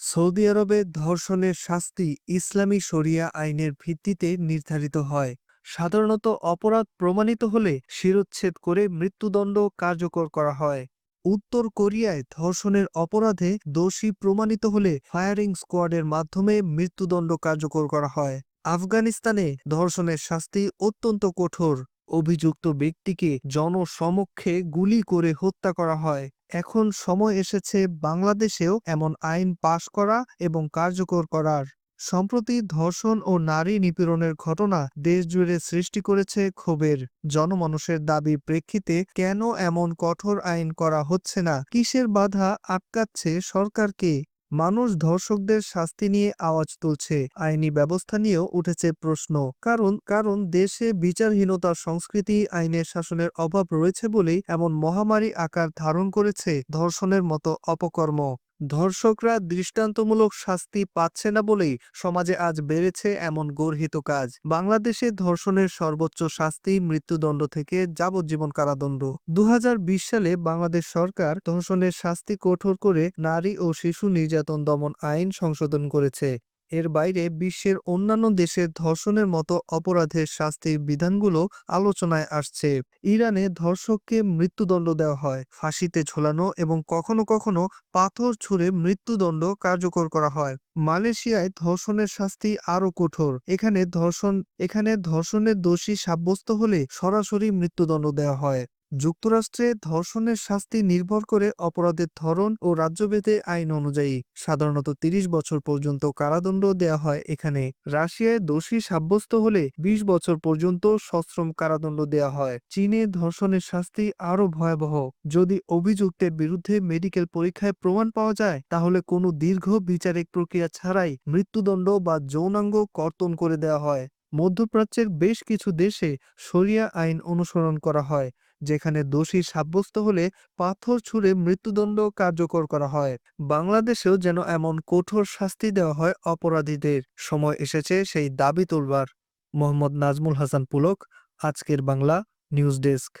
Saudi আরবে ধর্ষণের শাস্তি ইসলামী শরিয়া আইনের ভিত্তিতে নির্ধারিত হয়। সাধারণত অপরাধ প্রমাণিত হলে শিরোচ্ছেদ করে মৃত্যুদণ্ড কার্যকর করা হয়। উত্তর কোরিয়ায় ধর্ষণের অপরাধে দোষী প্রমাণিত হলে ফায়ারিং স্কোয়াডের মাধ্যমে মৃত্যুদণ্ড কার্যকর করা হয়। আফগানিস্তানে ধর্ষণের শাস্তি অত্যন্ত কঠোর। অভিযুক্ত ব্যক্তিকে জনসমক্ষে গুলি করে হত্যা করা হয়। এখন সময় এসেছে বাংলাদেশেও এমন আইন পাশ করা এবং কার্যকর করার। সম্প্রতি ধর্ষণ ও নারী নিপীড়নের ঘটনা দেশজুড়ে সৃষ্টি করেছে ক্ষোভের। জনমানুষের দাবি প্রেক্ষিতে কেন এমন কঠোর আইন করা হচ্ছে না? কিসের বাধা আটকাচ্ছে সরকারকে? মানুষ ধর্ষকদের শাস্তি নিয়ে আওয়াজ তুলছে, আইনি ব্যবস্থা নিয়েও উঠেছে প্রশ্ন। কারণ কারণ দেশে বিচারহীনতার সংস্কৃতি, আইনের শাসনের অভাব রয়েছে বলেই এমন মহামারী আকার ধারণ করেছে ধর্ষণের মতো অপকর্ম। ধর্ষকরা দৃষ্টান্তমূলক শাস্তি পাচ্ছে না বলেই সমাজে আজ বেড়েছে এমন গর্হিত কাজ। বাংলাদেশে ধর্ষণের সর্বোচ্চ শাস্তি মৃত্যুদণ্ড থেকে যাবজ্জীবন কারাদণ্ড। দু হাজার বিশ সালে বাংলাদেশ সরকার ধর্ষণের শাস্তি কঠোর করে নারী ও শিশু নির্যাতন দমন আইন সংশোধন করেছে। এর বাইরে বিশ্বের অন্যান্য দেশের ধর্ষণের মতো অপরাধের শাস্তির বিধানগুলো আলোচনায় আসছে। ইরানে ধর্ষককে মৃত্যুদণ্ড দেওয়া হয়। ফাঁসিতে ঝোলানো এবং কখনো কখনো পাথর ছুঁড়ে মৃত্যুদণ্ড কার্যকর করা হয়। মালয়েশিয়ায় ধর্ষণের শাস্তি আরও কঠোর। এখানে ধর্ষণ, এখানে ধর্ষণের দোষী সাব্যস্ত হলে সরাসরি মৃত্যুদণ্ড দেওয়া হয়। যুক্তরাষ্ট্রে ধর্ষণের শাস্তি নির্ভর করে অপরাধের ধরন ও রাজ্যভেদে আইন অনুযায়ী সাধারণত ৩০ বছর পর্যন্ত কারাদণ্ড দেয়া হয় এখানে। রাশিয়ায় দোষী সাব্যস্ত হলে ২০ বছর পর্যন্ত সশ্রম কারাদণ্ড দেওয়া হয়। চীনে ধর্ষণের শাস্তি আরও ভয়াবহ। যদি অভিযুক্তের বিরুদ্ধে মেডিকেল পরীক্ষায় প্রমাণ পাওয়া যায়, তাহলে কোনো দীর্ঘ বিচারিক প্রক্রিয়া ছাড়াই মৃত্যুদণ্ড বা যৌনাঙ্গ কর্তন করে দেওয়া হয়। মধ্যপ্রাচ্যের বেশ কিছু দেশে শরিয়া আইন অনুসরণ করা হয়। যেখানে দোষী সাব্যস্ত হলে পাথর ছুঁড়ে মৃত্যুদণ্ড কার্যকর করা হয়। বাংলাদেশেও যেন এমন কঠোর শাস্তি দেওয়া হয় অপরাধীদের। সময় এসেছে সেই দাবি তোলবার। মোহাম্মদ নাজমুল হাসান পুলক, আজকের বাংলা নিউজ ডেস্ক।